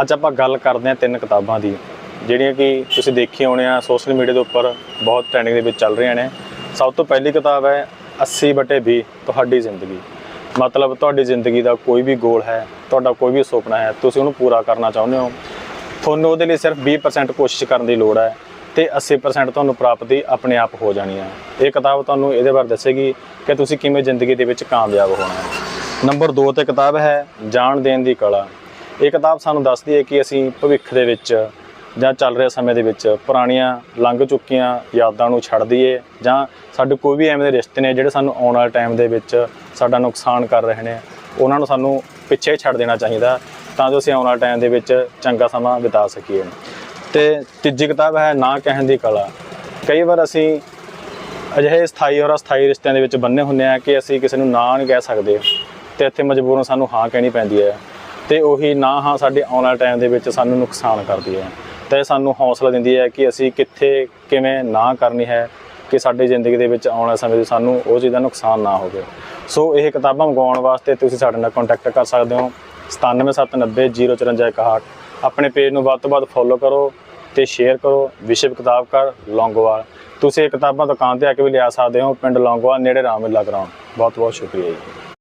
ਅੱਜ ਆਪਾਂ ਗੱਲ ਕਰਦੇ ਹਾਂ ਤਿੰਨ ਕਿਤਾਬਾਂ ਦੀ, ਜਿਹੜੀਆਂ ਕਿ ਤੁਸੀਂ ਦੇਖੀ ਹੋਣੇ ਆ ਸੋਸ਼ਲ ਮੀਡੀਆ ਦੇ ਉੱਪਰ ਬਹੁਤ ਟ੍ਰੈਂਡਿੰਗ ਦੇ ਵਿੱਚ ਚੱਲ ਰਹੀਆਂ ਨੇ। ਸਭ ਤੋਂ ਪਹਿਲੀ ਕਿਤਾਬ ਹੈ 80 ਬਟੇ 20 ਤੁਹਾਡੀ ਜ਼ਿੰਦਗੀ। ਮਤਲਬ ਤੁਹਾਡੀ ਜ਼ਿੰਦਗੀ ਦਾ ਕੋਈ ਵੀ ਗੋਲ ਹੈ, ਤੁਹਾਡਾ ਕੋਈ ਵੀ ਸੁਪਨਾ ਹੈ, ਤੁਸੀਂ ਉਹਨੂੰ ਪੂਰਾ ਕਰਨਾ ਚਾਹੁੰਦੇ ਹੋ। ਤੁਹਾਨੂੰ ਉਹਦੇ ਲਈ ਸਿਰਫ 20% ਕੋਸ਼ਿਸ਼ ਕਰਨ ਦੀ ਲੋੜ ਹੈ ਤੇ 80% ਤੁਹਾਨੂੰ ਪ੍ਰਾਪਤੀ ਆਪਣੇ ਆਪ ਹੋ ਜਾਣੀ ਹੈ। ਇਹ ਕਿਤਾਬ ਤੁਹਾਨੂੰ ਇਹਦੇ ਬਾਰੇ ਦੱਸੇਗੀ ਕਿ ਤੁਸੀਂ ਕਿਵੇਂ ਜ਼ਿੰਦਗੀ ਦੇ ਵਿੱਚ ਕਾਮਯਾਬ ਹੋਣਾ ਹੈ। ਨੰਬਰ 2 ਤੇ ਕਿਤਾਬ ਹੈ, ਜਾਣ ਦੇਣ ਦੀ ਕਲਾ। ਇਹ ਕਿਤਾਬ ਸਾਨੂੰ ਦੱਸਦੀ ਹੈ ਕਿ ਅਸੀਂ ਭਵਿੱਖ ਦੇ ਵਿੱਚ ਜਾਂ ਚੱਲ ਰਹੇ ਸਮੇਂ ਦੇ ਵਿੱਚ ਪੁਰਾਣੀਆਂ ਲੰਘ ਚੁੱਕੀਆਂ ਯਾਦਾਂ ਨੂੰ ਛੱਡ ਦਈਏ ਜਾਂ ਸਾਡੇ ਕੋਈ ਵੀ ਐਵੇਂ ਦੇ ਰਿਸ਼ਤੇ ਨੇ ਜਿਹੜੇ ਸਾਨੂੰ ਆਉਣ ਵਾਲੇ ਟਾਈਮ ਦੇ ਵਿੱਚ ਸਾਡਾ ਨੁਕਸਾਨ ਕਰ ਰਹੇ ਨੇ, ਉਹਨਾਂ ਨੂੰ ਸਾਨੂੰ ਪਿੱਛੇ ਛੱਡ ਦੇਣਾ ਚਾਹੀਦਾ ਤਾਂ ਜੋ ਅਸੀਂ ਆਉਣ ਵਾਲੇ ਟਾਈਮ ਦੇ ਵਿੱਚ ਚੰਗਾ ਸਮਾਂ ਬਿਤਾ ਸਕੀਏ। ਤੇ ਤੀਜੀ ਕਿਤਾਬ ਹੈ ਨਾ ਕਹਿਣ ਦੀ ਕਲਾ। ਕਈ ਵਾਰ ਅਸੀਂ ਅਜਿਹੇ ਸਥਾਈ ਔਰ ਅਸਥਾਈ ਰਿਸ਼ਤਿਆਂ ਦੇ ਵਿੱਚ ਬੰਨੇ ਹੁੰਦੇ ਆ ਕਿ ਅਸੀਂ ਕਿਸੇ ਨੂੰ ਨਾ ਨਹੀਂ ਕਹਿ ਸਕਦੇ ਤੇ ਇੱਥੇ ਮਜਬੂਰਨ ਸਾਨੂੰ ਹਾਂ ਕਹਿਣੀ ਪੈਂਦੀ ਹੈ। ਤੇ ਉਹੀ ਨਾ ਹਾਂ ਸਾਡੇ ਆਉਣ ਵਾਲੇ ਟਾਈਮ ਦੇ ਵਿੱਚ ਸਾਨੂੰ ਨੁਕਸਾਨ ਕਰਦੀ ਹੈ। ਤੇ ਇਹ ਸਾਨੂੰ ਹੌਸਲਾ ਦਿੰਦੀ ਹੈ ਕਿ ਅਸੀਂ ਕਿੱਥੇ, ਕਿਵੇਂ ਨਾ ਕਰਨੀ ਹੈ ਕਿ ਸਾਡੀ ਜ਼ਿੰਦਗੀ ਦੇ ਵਿੱਚ ਆਉਣ ਵਾਲੇ ਸਮੇਂ 'ਚ ਸਾਨੂੰ ਉਹ ਚੀਜ਼ ਦਾ ਨੁਕਸਾਨ ਨਾ ਹੋਵੇ। ਸੋ ਇਹ ਕਿਤਾਬਾਂ ਮੰਗਵਾਉਣ ਵਾਸਤੇ ਤੁਸੀਂ ਸਾਡੇ ਨਾਲ ਕੰਟੈਕਟ ਕਰ ਸਕਦੇ ਹੋ। 9779005461 ਆਪਣੇ ਪੇਜ ਨੂੰ ਵੱਧ ਤੋਂ ਵੱਧ ਫੋਲੋ ਕਰੋ ਤੇ ਸ਼ੇਅਰ ਕਰੋ। ਵਿਸ਼ਵ ਕਿਤਾਬ ਕਿਤਾਬਕਾਰ ਲੌਂਗੋਵਾਲ। ਤੁਸੀਂ ਇਹ ਕਿਤਾਬਾਂ ਦੁਕਾਨ ਤੇ ਆ ਕੇ ਵੀ ਲਿਆ ਸਕਦੇ ਹੋ। ਪਿੰਡ ਲੌਂਗੋਵਾਲ, ਨੇੜੇ ਰਾਮਲੀਲਾ ਗਰਾਊਂਡ। ਬਹੁਤ ਬਹੁਤ ਸ਼ੁਕਰੀਆ ਜੀ।